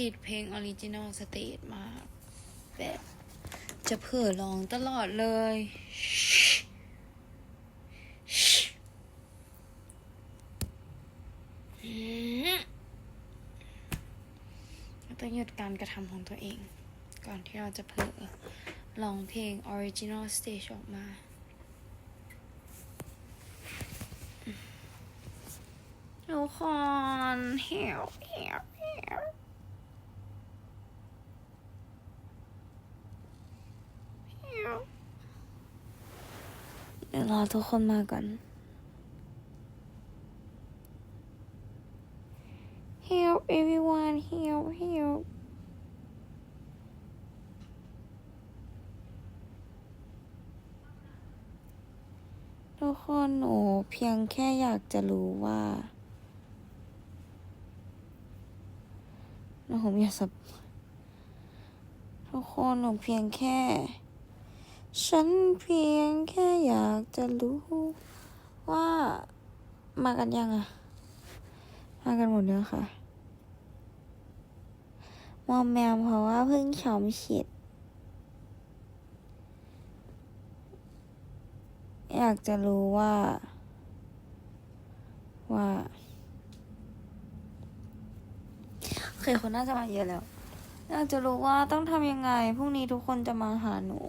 ติดเพลงออริจินอลสเตทมากแบบจะเผื่อร้องตลอดเลย ต้องหยุดการกระทำของตัวเอง ก่อนที่เราจะเผลอร้องเพลง Original Stage ออกมาทุกคนเหี่ยวเหี่ยวเหี่ยวเหี่ยว เดี๋ยวรอทุกคนมาก่อน Help everyone help help ทุกคนหนูเพียงแค่อยากจะรู้ว่าหนูผมอยากสับทุกคนหนูเพียงแค่ ฉันเพียงแค่อยากจะรู้ว่ามากันยังอะมากันหมดแล้วค่ะ มอมแมมเพราะว่าเพิ่งชอมฉีดอยากจะรู้ว่า ว่าเคยคนน่าจะมาเยอะแล้ว อยากจะรู้ว่าต้องทำยังไงพรุ่งนี้ทุกคนจะมาหาหนู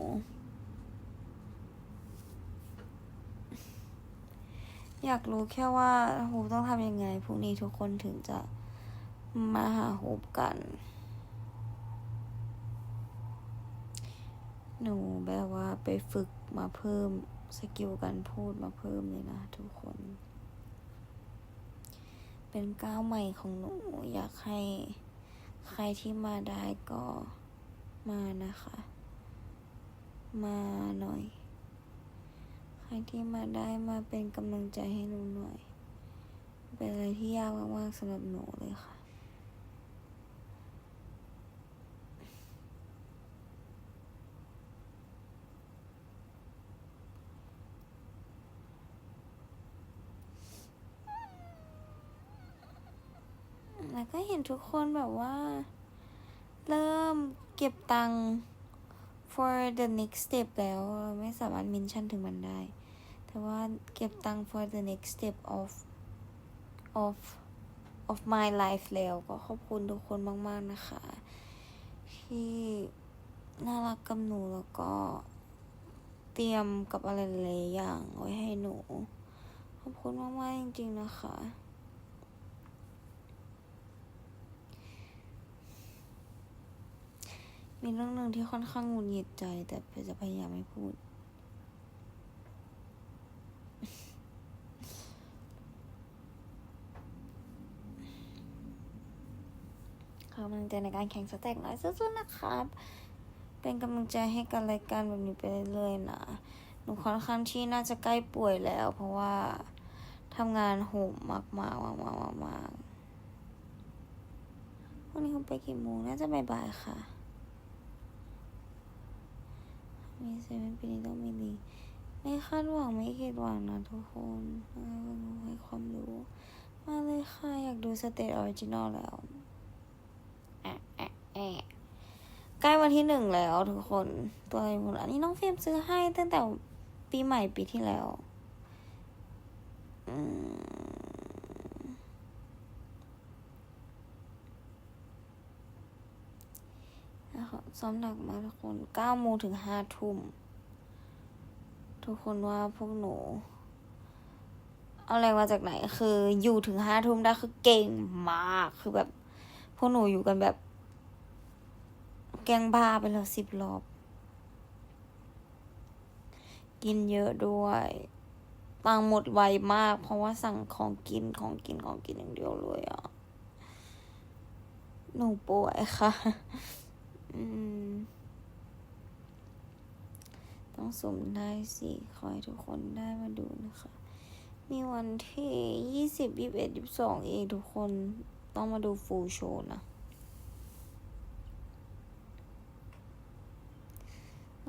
อยากรู้แค่ว่าฮูปต้องทำยังไงพรุ่งนี้ทุกคนถึงจะมาหาฮูปกัน หนูแบบว่าไปฝึกมาเพิ่มสกิลการพูดมาเพิ่มเลยนะทุกคน เป็นก้าวใหม่ของหนูอยากให้ใครที่มาได้ก็มานะคะ มาหน่อย รที่มาได้มาเป็นกำลังใจให้หนูหน่อย เป็นอะไรที่ยากมากๆสำหรับหนูเลยค่ะ แล้วก็เห็นทุกคนแบบว่า เริ่มเก็บตังค์ for the next step แล้ว ไม่สามารถมินชั่นถึงมันได้ แต่ว่าเก็บตังค์ for the next step of of of my life แล้วก็ขอบคุณทุกคนมาก ๆ นะคะ ที่น่ารักกับหนูแล้วก็เตรียมกับอะไรหลายอย่างไว้ให้หนู ขอบคุณมาก ๆ จริง ๆ นะคะ มีเรื่องหนึ่งที่ค่อนข้างหงุดหงิดใจแต่จะพยายามไม่พูด ขอกำลังใจในการแข่งสแต็กหน่อยสู้ๆนะครับ เป็นกำลังใจให้กันรายการแบบนี้ไปเรื่อยๆนะ หนูค่อนข้างที่น่าจะใกล้ป่วยแล้ว เพราะว่าทำงานโหมมากๆมากๆมากๆมากๆวันนี้คุณไปกี่โมง น่าจะบ่ายๆค่ะ มีเซเว่นปีนี้ต้องมีลีไม่คาดหวังไม่คิดหวังนะทุกคนให้ความรู้ มาเลยค่ะ อยากดูสเตจออริจินอลแล้ว แอะแอะใกล้วันที่หนึ่งแล้วทุกคนตัวอะไรหมดอันนี้น้องเฟรมซื้อให้ตั้งแต่ปีใหม่ปีที่แล้วนะคะซ้อมหนักมากทุกคนเก้าโมงถึงห้าทุ่ม ทุกคนว่าพวกหนู เอาแรงมาจากไหน คืออยู่ถึงห้าทุ่มได้คือเก่งมาก คือแบบ พวกหนูอยู่กันแบบ แกงบ้าไปแล้วสิบรอบ กินเยอะด้วยตังหมดไวมาก เพราะว่าสั่งของกินของกินของกินอย่างเดียวเลยอะ หนูป่วยค่ะต้องสมได้สิขอให้ทุกคนได้มาดูนะคะ มีวันที่ยี่สิบยี่สิบเอ็ดยี่สิบสองเองทุกคนต้องมาดูฟูลโชว์นะ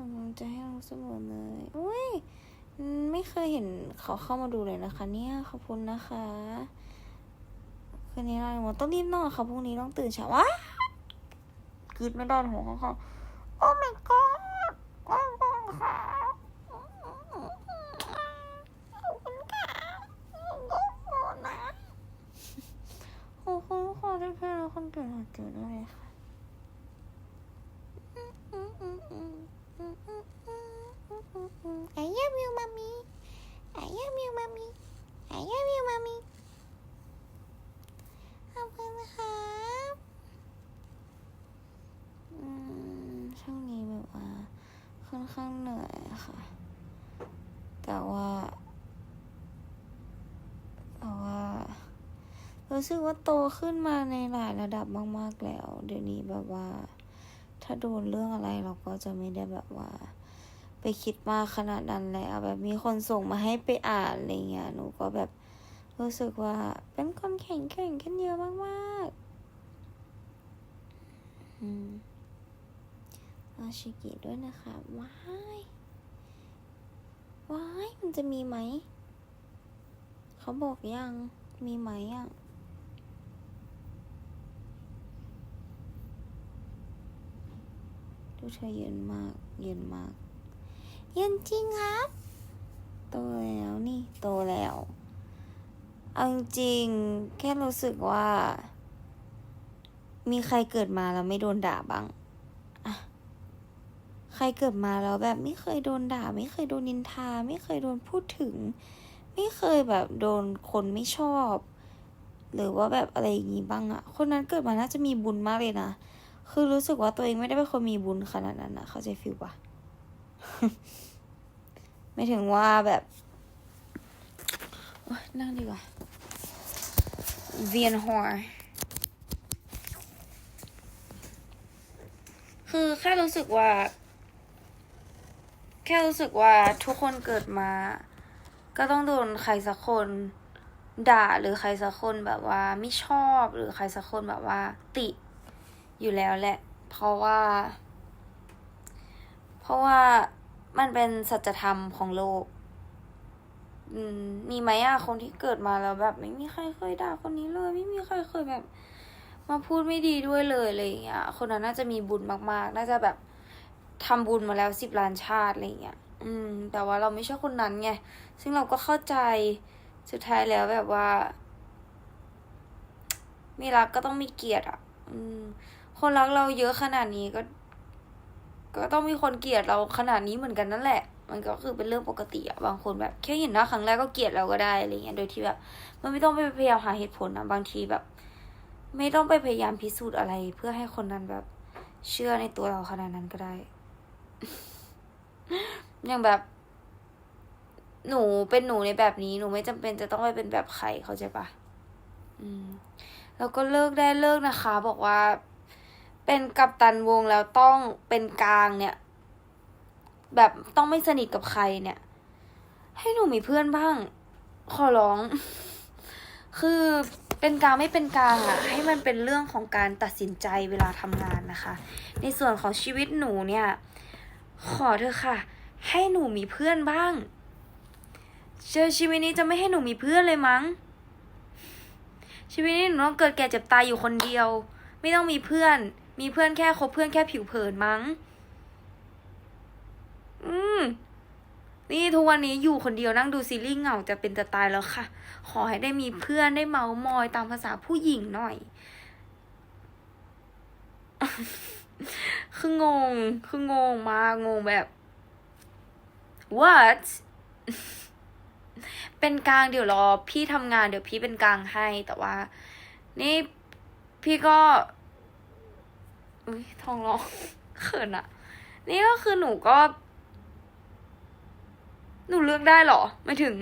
กำลังจะให้เราเสมอเลยอุ้ยไม่เคยเห็นเขาเข้ามาดูเลยนะคะ เนี่ยขอบคุณนะคะคืนนี้เราต้องรีบนอนค่ะพรุ่งนี้ต้องตื่นเช้าว้ารีดไม่ได้หัวเข้างๆโอ้ my god ขอบคุณค่ะขอบคุณค่ะขอบคุณนะขอบคุณค่ะที่เพื่อนคนเก่งหัวเจอด้วยค่ะ I love you, mommy. I love you, mommy. I love you, mommy. ขอบคุณครับอืมช่วงนี้แบบว่าค่อนข้างเหนื่อยค่ะ แต่ว่าแต่ว่ารู้สึกว่าโตขึ้นมาในหลายระดับมาก ๆ แล้ว เดี๋ยวนี้แบบว่า ถ้าโดนเรื่องอะไรเราก็จะไม่ได้แบบว่า ไปคิดมากขนาดนั้นแล้วแบบมีคนส่งมาให้ไปอ่านอะไรเงี้ยหนูก็แบบรู้สึกว่าเป็นคนแข็งแกร่งขึ้นเยอะมากๆอืมอาชิกิด้วยนะคะว้ายว้ายมันจะมีไหม เขาบอกยัง มีไหมอะดูเธอเย็นมาก เย็นมาก เย็นจริงครับ โตแล้วนี่โตแล้ว เอาจริงๆแค่รู้สึกว่า มีใครเกิดมาแล้วไม่โดนด่าบ้างใครเกิดมาแล้วแบบไม่เคยโดนด่า ไม่เคยโดนนินทา ไม่เคยโดนพูดถึง ไม่เคยแบบโดนคนไม่ชอบ หรือว่าแบบอะไรอย่างงี้บ้างอะคนนั้นเกิดมาน่าจะมีบุญมากเลยนะคือรู้สึกว่าตัวเองไม่ได้เป็นคนมีบุญขนาดนั้นนะเข้าใจฟิลปะ ไม่ถึงว่าแบบนั่งดีกว่าเวียนหัวคือแค่รู้สึกว่า แค่รู้สึกว่าทุกคนเกิดมา ก็ต้องโดนใครสักคน ด่าหรือใครสักคนแบบว่าไม่ชอบหรือใครสักคนแบบว่า ติอยู่แล้วแหละ เพราะว่า เพราะว่า มันเป็นสัจธรรมของโลก อืม มีไหมอะคนที่เกิดมาแล้วแบบ ไม่มีใครเคยด่าคนนี้เลย ไม่มีใครเคยแบบ มาพูดไม่ดีด้วยเลยอะไรอย่างเงี้ย คนนั้นน่าจะมีบุญมากๆ น่าจะแบบทำบุญมาแล้วสิบล้านชาติอะไรอย่างเงี้ย อืม แต่ว่าเราไม่ใช่คนนั้นไง ซึ่งเราก็เข้าใจสุดท้ายแล้วแบบว่า มีรักก็ต้องมีเกียรติอะ อืม คนรักเราเยอะขนาดนี้ก็ ก็ต้องมีคนเกลียดเราขนาดนี้เหมือนกันนั่นแหละ มันก็คือเป็นเรื่องปกติอะบางคนแบบแค่เห็นหน้าครั้งแรกก็เกลียดเราก็ได้อะไรเงี้ย โดยที่แบบ มันไม่ต้องไปพยายามหาเหตุผลนะบางทีแบบ ไม่ต้องไปพยายามพิสูจน์อะไร เพื่อให้คนนั้นแบบ เชื่อในตัวเราขนาดนั้นก็ได้ อย่างแบบ หนูเป็นหนูในแบบนี้ หนูไม่จำเป็นจะต้องไปเป็นแบบใครเข้าใจปะอืม แล้วก็เลิกได้เลิกนะคะ บอกว่า เป็นกัปตันวงแล้วต้องเป็นกลางเนี่ย แบบต้องไม่สนิทกับใครเนี่ย ให้หนูมีเพื่อนบ้าง ขอร้อง คือเป็นกลางไม่เป็นกลางอะให้มันเป็นเรื่องของการตัดสินใจเวลาทำงานนะคะ ในส่วนของชีวิตหนูเนี่ย ขอเถอะค่ะ ให้หนูมีเพื่อนบ้างเจอชีวิตนี้จะไม่ให้หนูมีเพื่อนเลยมั้ง ชีวิตนี้หนูต้องเกิดแก่เจ็บตายอยู่คนเดียว ไม่ต้องมีเพื่อน มีเพื่อนแค่คบเพื่อนแค่ผิวเผินมั้ง อืม นี่ทุกวันนี้อยู่คนเดียวนั่งดูซีรีส์เหงาจะเป็นจะตายแล้วค่ะ ขอให้ได้มีเพื่อนได้เมามอยตามภาษาผู้หญิงหน่อย คืองง คืองงมากงงแบบ what เป็นกลางเดี๋ยวรอ พี่ทำงานเดี๋ยวพี่เป็นกลางให้แต่ว่า นี่พี่ก็ อุ้ยทองร้องเขินอะนี่ก็คือหนูก็ หนูเลือกได้หรอ ไม่ถึง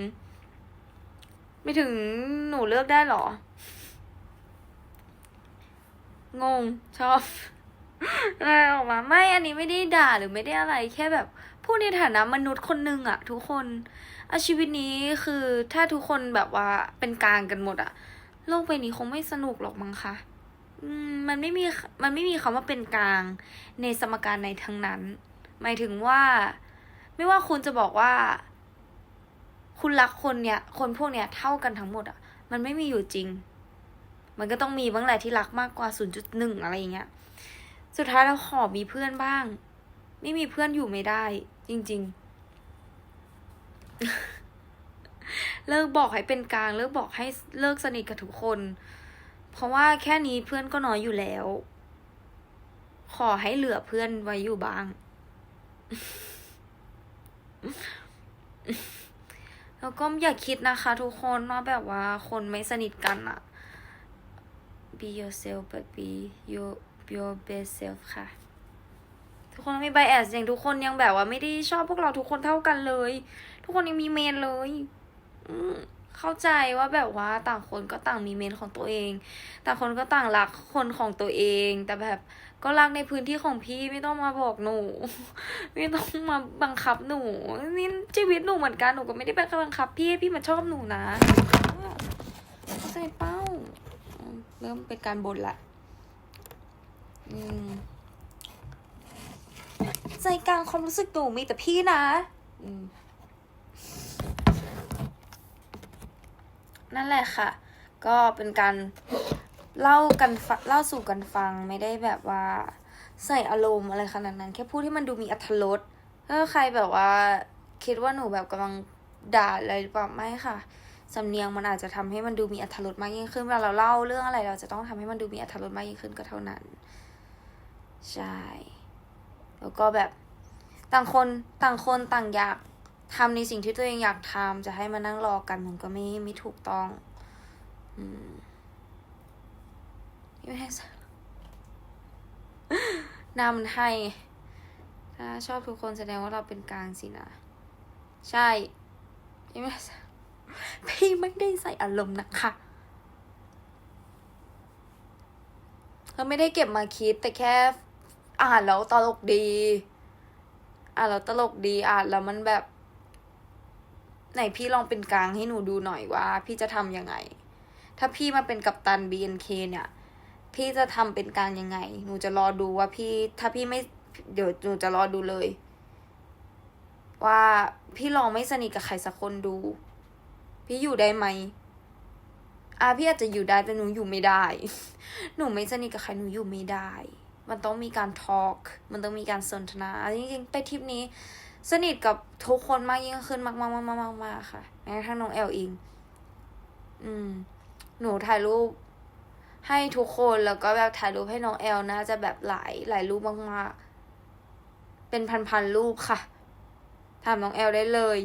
ไม่ถึงหนูเลือกได้หรอ งงชอบอะไรออกมา ไม่อันนี้ไม่ได้ด่าหรือไม่ได้อะไร แค่แบบพูดในฐานะมนุษย์คนหนึ่งอะทุกคนอาชีวิตนี้คือถ้าทุกคนแบบว่าเป็นกลางกันหมดอะโลกใบนี้คงไม่สนุกหรอกมั้งคะ มันไม่มีมันไม่มีคำว่าเป็นกลางในสมการในทั้งนั้น หมายถึงว่า ไม่ว่าคุณจะบอกว่า คุณรักคนเนี่ย คนพวกเนี้ยเท่ากันทั้งหมดอะมันไม่มีอยู่จริง มันก็ต้องมีบ้างแหละที่รักมากกว่า 0.1 อะไรอย่างเงี้ย สุดท้ายเราขอมีเพื่อนบ้าง ไม่มีเพื่อนอยู่ไม่ได้ จริง ๆ เลิกบอกให้เป็นกลาง เลิกบอกให้เลิกสนิทกับทุกคน เพราะว่าแค่นี้เพื่อนก็น้อยอยู่แล้ว ขอให้เหลือเพื่อนไว้อยู่บ้าง แล้วก็อย่าคิดนะคะทุกคนว่าแบบว่าคนไม่สนิทกันอะ be yourself but be your your best self ค่ะ ทุกคนไม่ bias อย่างทุกคนยังแบบว่าไม่ได้ชอบพวกเราทุกคนเท่ากันเลย ทุกคนยังมีเมนเลย อืม เข้าใจว่าแบบว่าต่างคนก็ต่างมีเมนของตัวเอง ต่างคนก็ต่างรักคนของตัวเอง แต่แบบก็รักในพื้นที่ของพี่ไม่ต้องมาบอกหนู ไม่ต้องมาบังคับหนูนี่ชีวิตหนูเหมือนกันหนูก็ไม่ได้ไปบังคับ พี่พี่มาชอบหนูนะเข้าใจเป้า เริ่มเป็นการบ่นละอืมใจกลางความรู้สึกหนูมีแต่พี่นะ อืม นั่นแหละค่ะ ก็เป็นการเล่ากันฟเล่าสู่กันฟังไม่ได้แบบว่าใส่อารมณ์อะไรขนาดนั้น แค่พูดให้มันดูมีอรรถรสถ้าใครแบบว่าคิดว่าหนูแบบกำลังด่าอะไรหรือเปล่าไม่ค่ะสำเนียงมันอาจจะทำให้มันดูมีอรรถรสมากยิ่งขึ้นเวลาเราเล่าเรื่องอะไร เราจะต้องทำให้มันดูมีอรรถรสมากยิ่งขึ้นก็เท่านั้นใช่แล้วก็แบบต่างคนต่างคนต่างอยาก ทำในสิ่งที่ตัวเองอยากทำจะให้มานั่งรอกันมันก็ไม่ไม่ถูกต้อง อืมไม่ให้สักหน้ามันให้ถ้าชอบทุกคนแสดงว่าเราเป็นกลางสินะ ใช่พี่ไม่ใส่พี่ไม่ได้ใส่อารมณ์นะคะเขาไม่ได้เก็บมาคิดแต่แค่ อ่านแล้วตลกดี อ่านแล้วตลกดีอ่านแล้วมันแบบ ไหนพี่ลองเป็นกลางให้หนูดูหน่อยว่า พี่จะทำยังไง ถ้าพี่มาเป็นกัปตัน BNK เนี่ย พี่จะทำเป็นกลางยังไง หนูจะรอดูว่าพี่ ถ้าพี่ไม่ เดี๋ยวหนูจะรอดูเลย ว่าพี่ลองไม่สนิทกับใครสักคนดู พี่อยู่ได้ไหมอะพี่อาจจะอยู่ได้แต่หนูอยู่ไม่ได้ หนูไม่สนิทกับใครหนูอยู่ไม่ได้ มันต้องมีการทอล์กมันต้องมีการสนทนาจริงๆไปทริปนี้ สนิทกับทุกคนมากยิ่งขึ้นมากมากมากมากมากค่ะแม้กระทั่งน้องแอลเองอืม หนูถ่ายรูปให้ทุกคนแล้วก็แบบถ่ายรูปให้น้องแอลนะจะแบบหลายหลายรูปมากๆ เป็นพันๆรูปค่ะ ถามน้องแอลได้เลย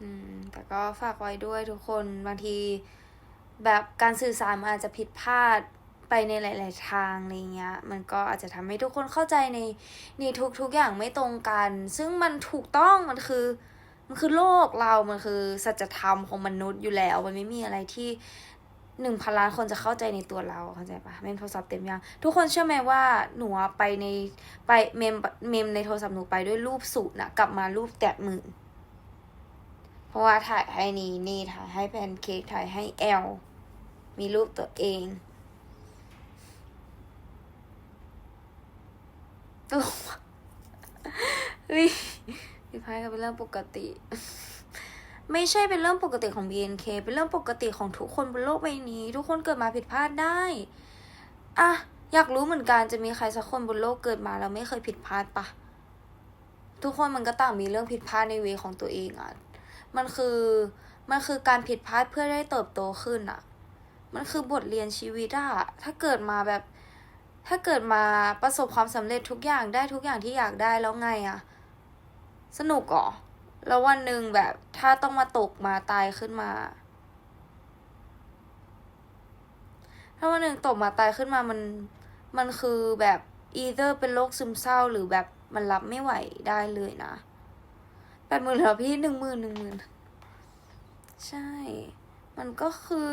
อืม แต่ก็ฝากไว้ด้วยทุกคนบางที แบบการสื่อสารมันอาจจะผิดพลาด ไปในหลาย ๆ ทางอะไรเงี้ย มันก็อาจจะทำให้ทุกคนเข้าใจในในทุก ๆ อย่างไม่ตรงกัน ซึ่งมันถูกต้องมันคือมันคือโลกเรา มันคือสัจธรรมของมนุษย์อยู่แล้ว มันไม่มีอะไรที่หนึ่งพันล้านคนจะเข้าใจในตัวเราเข้าใจปะเมมโทรศัพท์เต็มยัง ทุกคนเชื่อไหมว่าหนูไปในไปเมมเมมในโทรศัพท์หนูไปด้วยรูปสูตรนะกลับมารูปแตะมือเพราะว่าถ่ายให้นีนี่ถ่ายให้แพนเค้กถ่ายให้แอลมีรูปตัวเอง ตลกว่ะเฮ้ยพี่พายก็เป็นเรื่องปกติ ไม่ใช่เป็นเรื่องปกติของ BNK เป็นเรื่องปกติของทุกคนบนโลกใบนี้ ทุกคนเกิดมาผิดพลาดได้อะอยากรู้เหมือนกันจะมีใครสักคนบนโลกเกิดมาแล้วไม่เคยผิดพลาดปะทุกคนมันก็ต่างมีเรื่องผิดพลาดในเวของตัวเองอะมันคือมันคือการผิดพลาดเพื่อได้เติบโตขึ้นอะมันคือบทเรียนชีวิตอะถ้าเกิดมาแบบ ถ้าเกิดมาประสบความสำเร็จทุกอย่างได้ทุกอย่างที่อยากได้แล้วไงอะสนุกเหรอแล้ววันหนึ่งแบบถ้าต้องมาตกมาตายขึ้นมา ถ้าวันหนึ่งตกมาตายขึ้นมามันมันคือแบบ either เป็นโรคซึมเศร้าหรือแบบมันรับไม่ไหวได้เลยนะแปดหมื่นเหรอพี่หนึ่งหมื่นหนึ่งหมื่นใช่ มันก็คือ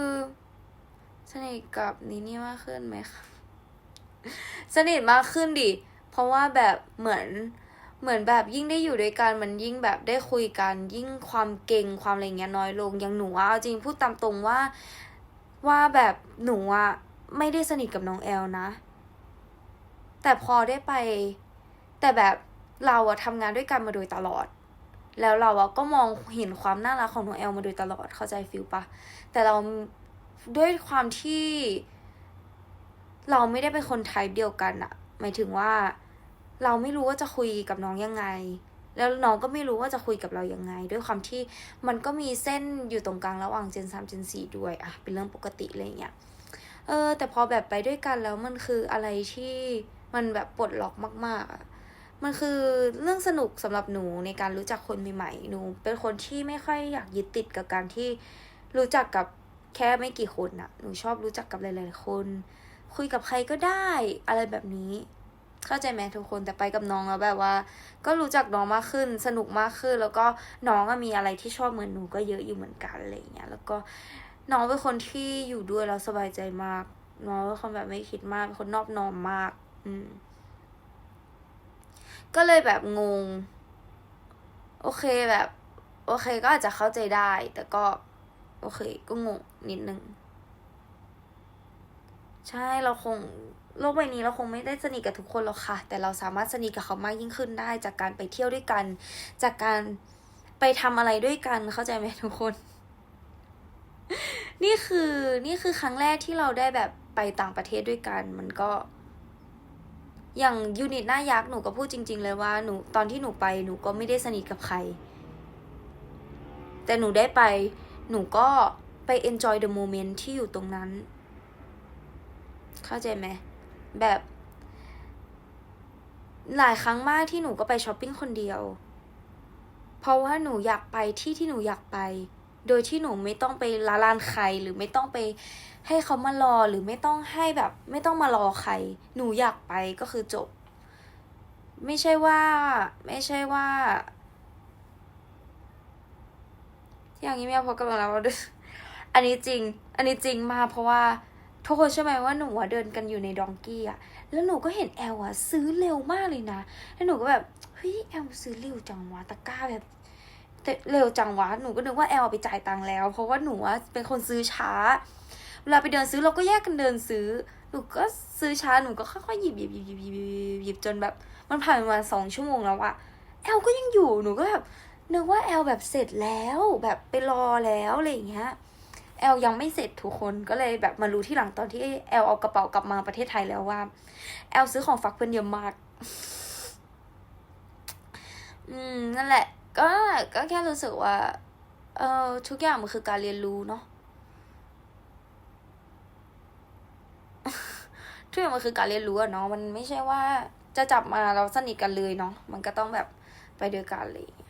สนิทกับนี่นี่มากขึ้นไหมคะ สนิทมากขึ้นดิ เพราะว่าแบบเหมือนเหมือนแบบยิ่งได้อยู่ด้วยกันมันยิ่งแบบได้คุยกัน ยิ่งความเก่งความอะไรเงี้ยน้อยลงอย่างหนูอะเอาจริงพูดตามตรงว่าว่าแบบหนูอะไม่ได้สนิทกับน้องแอลนะ แต่พอได้ไป แต่แบบเราอะทำงานด้วยกันมาโดยตลอด แล้วเราอะก็มองเห็นความน่ารักของน้องแอลมาโดยตลอดเข้าใจฟิลปะแต่เราด้วยความที่ เราไม่ได้เป็นคนไทป์เดียวกันอะหมายถึงว่า เราไม่รู้ว่าจะคุยกับน้องยังไง แล้วน้องก็ไม่รู้ว่าจะคุยกับเรายังไง ด้วยความที่มันก็มีเส้นอยู่ตรงกลางระหว่างเจนสามเจนสี่ด้วยอะเป็นเรื่องปกติอะไรอย่างเงี้ยเออ แต่พอแบบไปด้วยกันแล้วมันคืออะไรที่มันแบบปลดล็อกมากๆอะมันคือเรื่องสนุกสำหรับหนูในการรู้จักคนใหม่ๆ หนู เป็นคนที่ไม่ค่อยอยากยึดติดกับการที่รู้จักกับแค่ไม่กี่คนอะหนูชอบรู้จักกับหลายๆคน คุยกับใครก็ได้อะไรแบบนี้ เข้าใจไหมทุกคนแต่ไปกับน้องแล้วแบบว่า ก็รู้จักน้องมากขึ้น สนุกมากขึ้น แล้วก็น้องก็มีอะไรที่ชอบเหมือนหนูก็เยอะอยู่เหมือนกันอะไรอย่างเงี้ยแล้วก็น้องเป็นคนที่อยู่ด้วยแล้วสบายใจมาก น้องเป็นคนแบบไม่คิดมากเป็นคนนอบน้อมมาก อืม ก็เลยแบบงง โอเคแบบ โอเคก็อาจจะเข้าใจได้ แต่ก็ โอเค ก็งงนิดนึง ใช่เราคงโลกใบนี้เราคงไม่ได้สนิทกับทุกคนหรอกค่ะ แต่เราสามารถสนิทกับเขามากยิ่งขึ้นได้ จากการไปเที่ยวด้วยกัน จากการไปทำอะไรด้วยกันเข้าใจไหมทุกคน นี่คือนี่คือครั้งแรกที่เราได้แบบไปต่างประเทศด้วยกัน มันก็ อย่างยูนิตหน้ายักษ์หนูก็พูดจริง ๆ เลยว่าหนูตอนที่หนูไปหนูก็ไม่ได้สนิทกับใคร แต่หนูได้ไป หนูก็ไป enjoy the moment ที่อยู่ตรงนั้น เข้าใจไหมแบบ หลายครั้งมากที่หนูก็ไปช้อปปิ้งคนเดียว เพราะว่าหนูอยากไปที่ที่หนูอยากไป โดยที่หนูไม่ต้องไปละลานใครหรือไม่ต้องไปให้เขามารอหรือไม่ต้องให้แบบ ไม่ต้องมารอใคร หนูอยากไปก็คือจบ ไม่ใช่ว่า ไม่ใช่ว่าอย่างนี้แม่พอกำลังเราด้วอันนี้จริง อันนี้จริงมาเพราะว่า ทุกคนเชื่อไหมว่าหนูอะเดินกันอยู่ในดองกี้อะแล้วหนูก็เห็นแอลอะซื้อเร็วมากเลยนะ แล้วหนูก็แบบเฮ้ยแอลซื้อเร็วจังวะตะกร้าแบบเร็วจังวะหนูก็นึกว่าแอลไปจ่ายตังค์แล้ว เพราะว่าหนูอะเป็นคนซื้อช้า เวลาไปเดินซื้อเราก็แยกกันเดินซื้อ หนูก็ซื้อช้าหนูก็ค่อยๆหยิบหยิบหยิบหยิบหยิบหยิบหยิบจนแบบ มันผ่านมาสองชั่วโมงแล้วอะแอลก็ยังอยู่หนูก็แบบนึกว่าแอลแบบเสร็จแล้วแบบไปรอแล้วอะไรอย่างเงี้ย แอลยังไม่เสร็จทุกคนก็เลยแบบมารู้ที่หลังตอนที่แอลเอากระเป๋ากลับมาประเทศไทยแล้วว่า แอลซื้อของฝากเพื่อนเยอะมาก อืมนั่นแหละ ก็ก็แค่รู้สึกว่า เออทุกอย่างมันคือการเรียนรู้เนาะทุกอย่างมันคือการเรียนรู้อะเนาะมันไม่ใช่ว่าจะจับมาเราสนิทกันเลยเนาะมันก็ต้องแบบไปด้วยกันเลย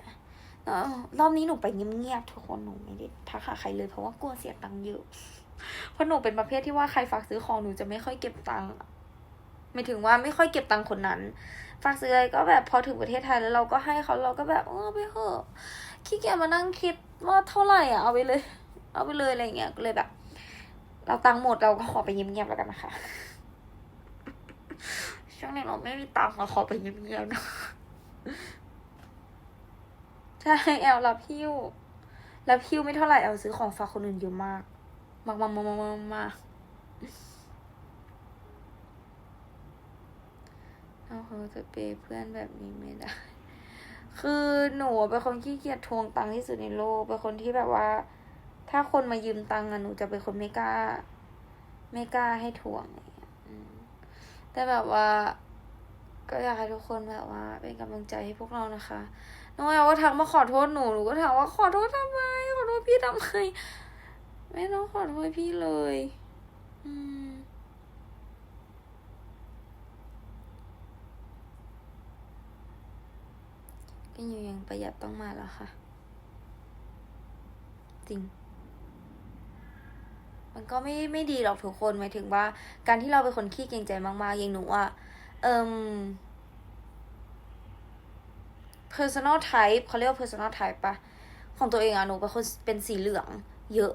รอบนี้หนูไปเงียบๆทุกคนหนูไม่ได้ทักหาใครเลยเพราะว่ากลัวเสียตังค์เยอะเพราะหนูเป็นประเภทที่ว่าใครฝากซื้อของหนูจะไม่ค่อยเก็บตังค์ไม่ถึงว่าไม่ค่อยเก็บตังค์คนนั้น ฝากซื้ออะไรก็แบบพอถึงประเทศไทยแล้วเราก็ให้เขาเราก็แบบเออไปเถอะขี้เกียจมานั่งคิดว่าเท่าไหร่อะเอาไปเลย เอาไปเลยอะไรเงี้ยก็เลยแบบ เราตังค์หมดเราก็ขอไปเงียบๆแล้วกันนะคะช่วงนี้เราไม่มีตังค์เราขอไปเงียบๆนะ ใช่แอลรับพิ้วรับพิ้วไม่เท่าไหร่แอลซื้อของฝากคนอื่นเยอะมาก มากมากมากมากมากมากเอาเขาจะเปย์เพื่อนแบบนี้ไม่ได้ คือหนูเป็นคนขี้เกียจทวงตังค์ที่สุดในโลก เป็นคนที่แบบว่า ถ้าคนมายืมตังค์อะหนูจะเป็นคนไม่กล้า ไม่กล้าให้ทวงอะไรแต่แบบว่า ก็อยากให้ทุกคนแบบว่า เป็นกำลังใจให้พวกเรานะคะ น้องแอลก็ทักมาขอโทษหนูหนูก็ถามว่าขอโทษทำไมขอโทษพี่ทำไมไม่ต้องขอโทษพี่เลย อืมกินอยู่อยังประหยัดต้องมาแล้วค่ะ จริง มันก็ไม่ไม่ดีหรอกทุกคนหมายถึงว่า การที่เราเป็นคนขี้เกรงใจมากๆอย่างหนูอะเอิม personal type เขาเรียกว่า personal type ปะของตัวเองอะหนูเป็นคนเป็นสีเหลือง เยอะ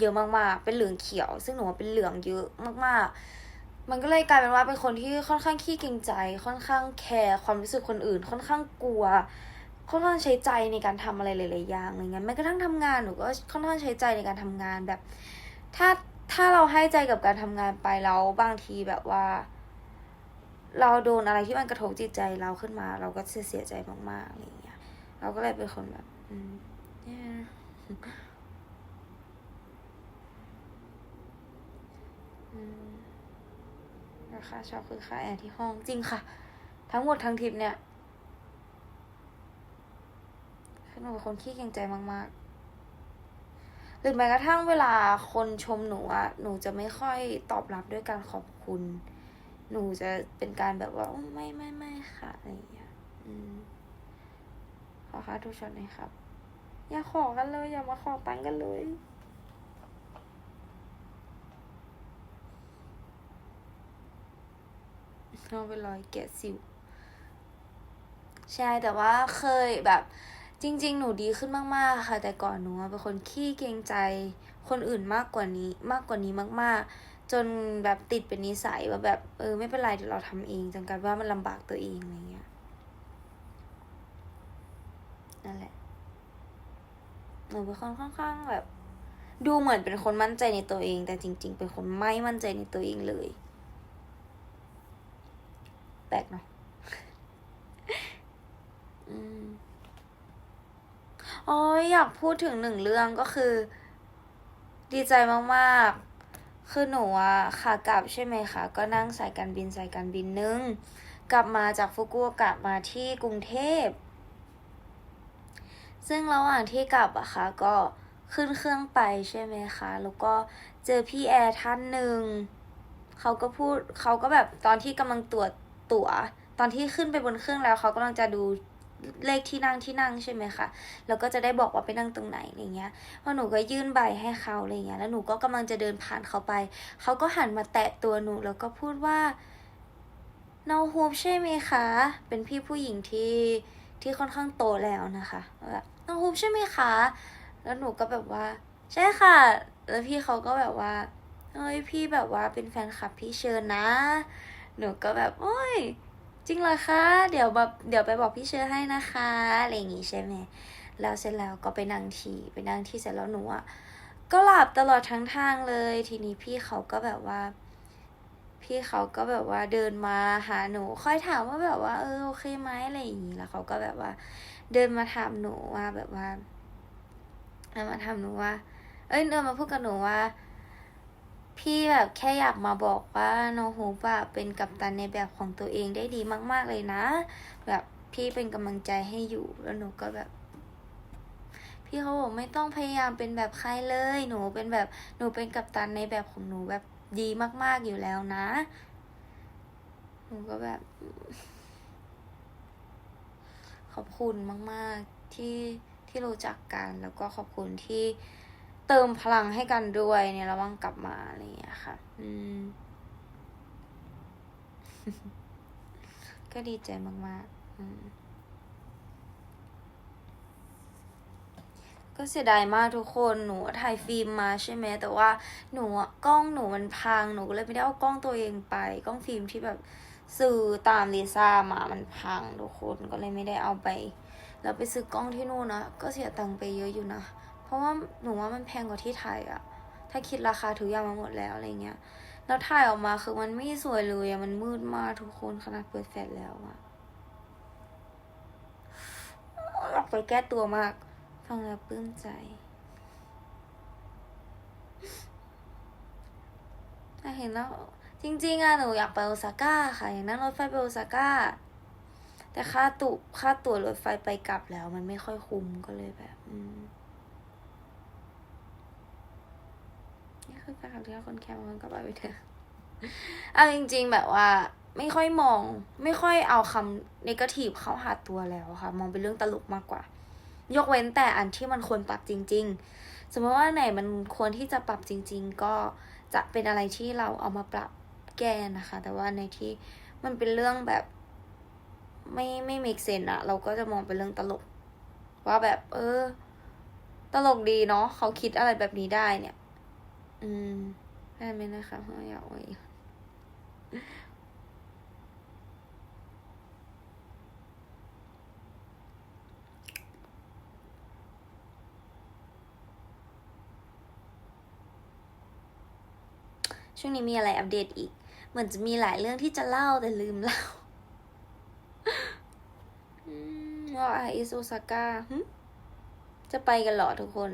เยอะมากๆ เป็นเหลืองเขียว ซึ่งหนูเป็นเหลืองเยอะมากๆ มันก็เลยกลายเป็นว่าเป็นคนที่ค่อนข้างขี้เกรงใจ ค่อนข้างแคร์ความรู้สึกคนอื่น ค่อนข้างกลัว ค่อนข้างใช้ใจในการทำอะไรหลายๆอย่างอะไรเงี้ยแม้กระทั่งทำงานหนูก็ค่อนข้างใช้ใจในการทำงานแบบ ถ้าถ้าเราให้ใจกับการทำงานไปแล้วบางทีแบบว่า เราโดนอะไรที่มันกระทบจิตใจเราขึ้นมา เราก็จะเสียใจมากๆอะไรอย่างเงี้ย เราก็เลยเป็นคนแบบอืมเนี่ยราคาเช่าคือค่าแอร์ที่ห้องจริงค่ะ ทั้งหมดทั้งทริปเนี่ยคือหนูเป็นคนขี้เกรงใจมาก ๆ หรือแม้กระทั่งเวลาคนชมหนูอะหนูจะไม่ค่อยตอบรับด้วยการขอบคุณ หนูจะเป็นการแบบว่าไม่ไม่ไม่ค่ะอะไรอย่างเงี้ยอืมขอค่าทุกช็อตหน่อยครับ อย่าขอกันเลย อย่ามาขอตังกันเลยเอาไปลอยแกะสิวใช่แต่ว่าเคยแบบจริง ๆ หนูดีขึ้นมาก ๆ ค่ะ แต่ก่อนหนูเป็นคนขี้เกรงใจคนอื่นมากกว่านี้ มากกว่านี้มาก ๆ จนแบบติดเป็นนิสัยว่าแบบ เออ ไม่เป็นไรเดี๋ยวเราทำเองจนกลายเป็นว่ามันลำบากตัวเองอะไรเงี้ยนั่นแหละหนูเป็นคนค่อนข้างแบบ ดูเหมือนเป็นคนมั่นใจในตัวเอง แต่จริง ๆ เป็นคนไม่มั่นใจในตัวเองเลยแปลกเนาะอืมอ๋ออยากพูดถึงหนึ่งเรื่องก็คือ ดีใจมาก ๆ คือหนูอะขากลับใช่ไหมคะ ก็นั่งสายการบินสายการบินหนึง กลับมาจากฟุกุโอกะมาที่กรุงเทพ ซึ่งระหว่างที่กลับอะค่ะก็ขึ้นเครื่องไปใช่ไหมคะ แล้วก็เจอพี่แอร์ท่านหนึ่ง เขาก็พูดเขาก็แบบตอนที่กำลังตรวจตั๋ว ตอนที่ขึ้นไปบนเครื่องแล้วเขากำลังจะดู เลขที่นั่งที่นั่งใช่ไหมคะแล้วก็จะได้บอกว่าไปนั่งตรงไหนอะไรเงี้ยพอหนูก็ยื่นใบให้เขาอะไรเงี้ยแล้วหนูก็กำลังจะเดินผ่านเขาไป เขาก็หันมาแตะตัวหนูแล้วก็พูดว่า no hope ใช่ไหมคะ เป็นพี่ผู้หญิงที่ที่ค่อนข้างโตแล้วนะคะแบบ no hope ใช่ไหมคะ แล้วหนูก็แบบว่า ใช่ค่ะ แล้วพี่เขาก็แบบว่าเฮ้ยพี่แบบว่าเป็นแฟนคลับพี่เชิญนะ หนูก็แบบโอ้ย จริงเหรอคะ เดี๋ยวแบบเดี๋ยวไปบอกพี่เชอร์ให้นะคะอะไรอย่างงี้ใช่ไหมแล้วเสร็จแล้วก็ไปนั่งที่ไปนั่งที่เสร็จแล้วหนูอะก็หลับตลอดทั้งทางเลย ทีนี้พี่เขาก็แบบว่า พี่เขาก็แบบว่าเดินมาหาหนู ค่อยถามว่าแบบว่า เออโอเคไหมอะไรอย่างงี้แล้วเขาก็แบบว่า เดินมาถามหนูว่าแบบว่าเดินมาถามหนูว่า เอ้ยเดินมาพูดกับหนูว่า พี่แบบแค่อยากมาบอกว่าโนฮูปอะเป็นกัปตันในแบบของตัวเองได้ดีมาก ๆเลยนะ แบบพี่เป็นกำลังใจให้อยู่แล้วหนูก็แบบ พี่เขาบอกไม่ต้องพยายามเป็นแบบใครเลย หนูเป็นแบบหนูเป็นกัปตันในแบบของหนูแบบดีมาก ๆอยู่แล้วนะ หนูก็แบบ ขอบคุณมาก ๆที่ที่รู้จักกันแล้วก็ขอบคุณที่ เติมพลังให้กันด้วยในระหว่างกลับมาอะไรอย่างเงี้ยค่ะ อืม ก็ดีใจมากๆอืมก็เสียดายมากทุกคนหนูถ่ายฟิล์มมาใช่ไหมแต่ว่าหนูกล้องหนูมันพังหนูก็เลยไม่ได้เอากล้องตัวเองไป กล้องฟิล์มที่แบบซื้อตามลิซ่ามามันพังทุกคนก็เลยไม่ได้เอาไป แล้วไปซื้อกล้องที่นู่นนะก็เสียตังค์ไปเยอะอยู่นะ ราะว่าหนูว่ามันแพงกว่าที่ไทยอะถ้าคิดราคาทุกอย่างมาหมดแล้วอะไรเงี้ยแล้วถ่ายออกมาคือมันไม่สวยเลยอะมันมืดมากทุกคนขนาดเปิดแฟลชแล้วอะอยากไปแก้ตัวมาก ฟังแล้วปลื้มใจถ้าเห็นแล้วจริงๆอะหนูอยากไปโอซาก้าค่ะ อยากนั่งรถไฟไปโอซาก้า แต่ค่าตุค่าตั๋วรถไฟไปกลับแล้ว มันไม่ค่อยคุ้มก็เลยแบบ อืม คือการขับเรือคนแคมมันก็ไปไปเถอะเอาจริง ๆ แบบว่า ไม่ค่อยมอง ไม่ค่อยเอาคำนกาทีฟเข้าหาตัวแล้วค่ะ มองเป็นเรื่องตลกมากกว่า ยกเว้นแต่อันที่มันควรปรับจริง ๆ สมมติว่าไหนมันควรที่จะปรับจริง ๆ ก็จะเป็นอะไรที่เราเอามาปรับแก้นะคะ แต่ว่าในที่มันเป็นเรื่องแบบไม่ไม่เมกเซนอะเราก็จะมองเป็นเรื่องตลก ว่าแบบ เออ ตลกดีเนาะเขาคิดอะไรแบบนี้ได้เนี่ย อืมได้ไหมนะคะเพราะอยากไว้ช่วงนี้มีอะไรอัปเดตอีก เหมือนจะมีหลายเรื่องที่จะเล่าแต่ลืมเล่าว่าไออิโซซาก้าจะไปกันหรอทุกคน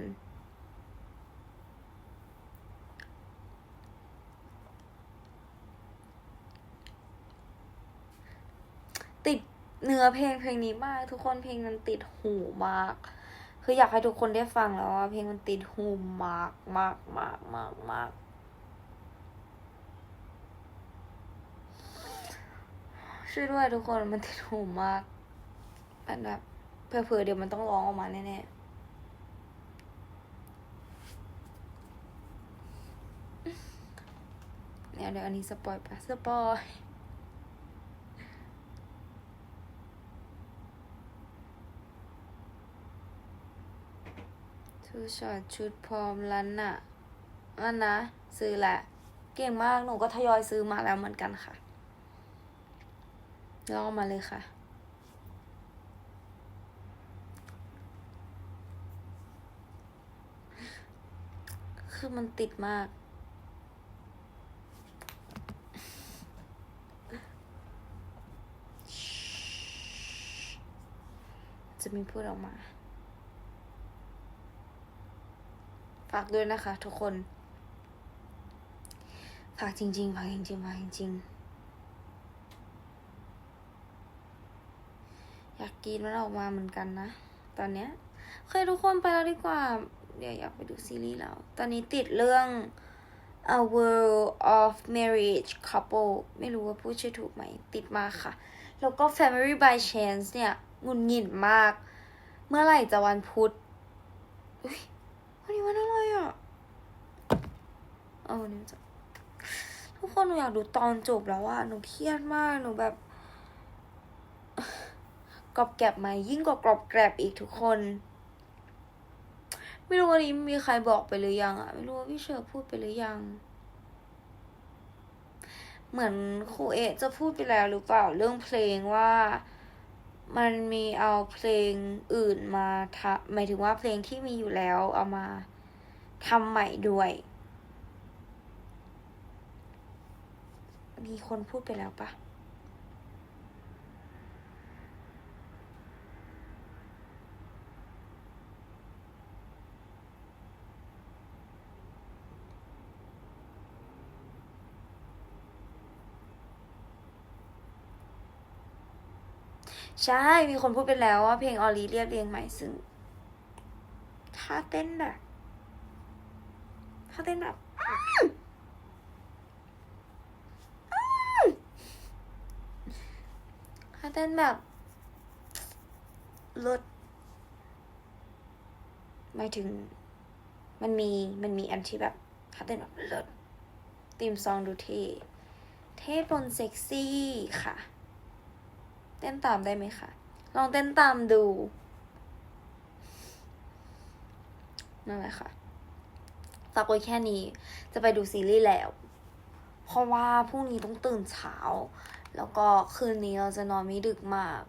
เนื้อเพลงเพลงนี้มากทุกคนเพลงมันติดหูมาก คืออยากให้ทุกคนได้ฟังแล้วว่าเพลงมันติดหูมากมากมากมากมากช่วยด้วยทุกคนมันติดหูมากมันแบบเผื่อเดี๋ยวมันต้องร้องออกมาแน่ๆเดี๋ยวเดี๋ยวอันนี้สปอยปะสปอย ทูช็อตชุดพร้อมแล้วน่ะนั่นนะ ซื้อแหละ เก่งมากหนูก็ทยอยซื้อมาแล้วเหมือนกันค่ะลองมาเลยค่ะ คือมันติดมากจะมีพูดออกมา ฝากด้วยนะคะ ทุกคน ฝากจริง ๆ ฝากจริงๆฝากจริงๆ อยากกินมันออกมาเหมือนกันนะ ตอนเนี้ยเคยทุกคนไปแล้วดีกว่า เดี๋ยวอยากไปดูซีรีส์แล้ว ตอนนี้ติดเรื่อง A World of Marriage Couple ไม่รู้ว่าพูดชื่อถูกไหม ติดมากค่ะ แล้วก็ Family by Chance เนี่ยงุนหงิดมาก เมื่อไหร่จะวันพุธ วันนี้วันอะไรอะเออนนี้จะทุกคนหนูอยากดูตอนจบแล้วอะหนูเครียดมากหนูแบบกรอบแกรบไหมยิ่งกว่ากรอบแกรบอีกทุกคน ไม่รู้วันนี้มีใครบอกไปหรือยังอะไม่รู้ว่าพี่เชอร์พูดไปหรือยัง เหมือนครูเอจะพูดไปแล้วหรือเปล่าเรื่องเพลงว่า มันมีเอาเพลงอื่นมาทำหมายถึงว่าเพลงที่มีอยู่แล้วเอามาทำใหม่ด้วย มีคนพูดไปแล้วปะ ใช่ มีคนพูดไปแล้วว่าเพลงออลีเรียบเรียงใหม่ซึ่งท่าเต้นแบบท่าเต้นแบบท่าเต้นแบบลดหมายถึง มันมี มันมีอันที่แบบท่าเต้นแบบลดตีมซองดูเท่ เท่ปนเซ็กซี่ค่ะ เต้นตามได้ไหมคะ ลองเต้นตามดู นั่นแหละค่ะฝากไว้แค่นี้ จะไปดูซีรีส์แล้ว เพราะว่าพรุ่งนี้ต้องตื่นเช้า แล้วก็คืนนี้เราจะนอนไม่ดึกมาก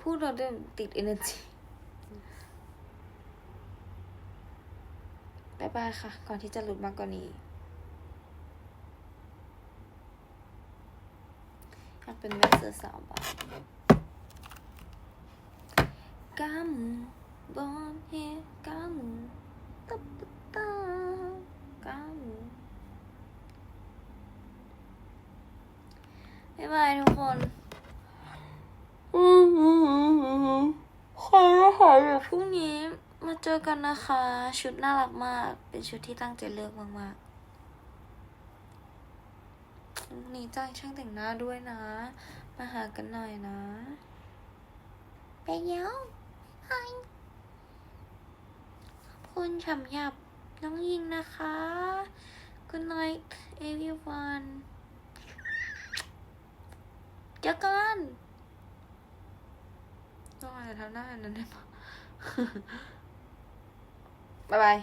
พูดเราได้ติด energy บายบายค่ะ ก่อนที่จะหลุดมากกว่านี้ อยาเป็นแม่เสือสาวบ้างกำบอมเฮกำตับตับตากำบ๊ายบายทุกคนใครก็หายแบบพรุ่งนี้มาเจอกันนะคะ ชุดน่ารักมาก เป็นชุดที่ตั้งใจเลือกมากๆ พรุ่งนี้จ้างช่างแต่งหน้าด้วยนะ มาหากันหน่อยนะ ไปเย้าไฮขอบคุณฉ่ำหยับน้องยิงนะคะ Good night everyone เจอกันต้องอะไรทำหน้าอันนั้นได้ปะบ๊ายบาย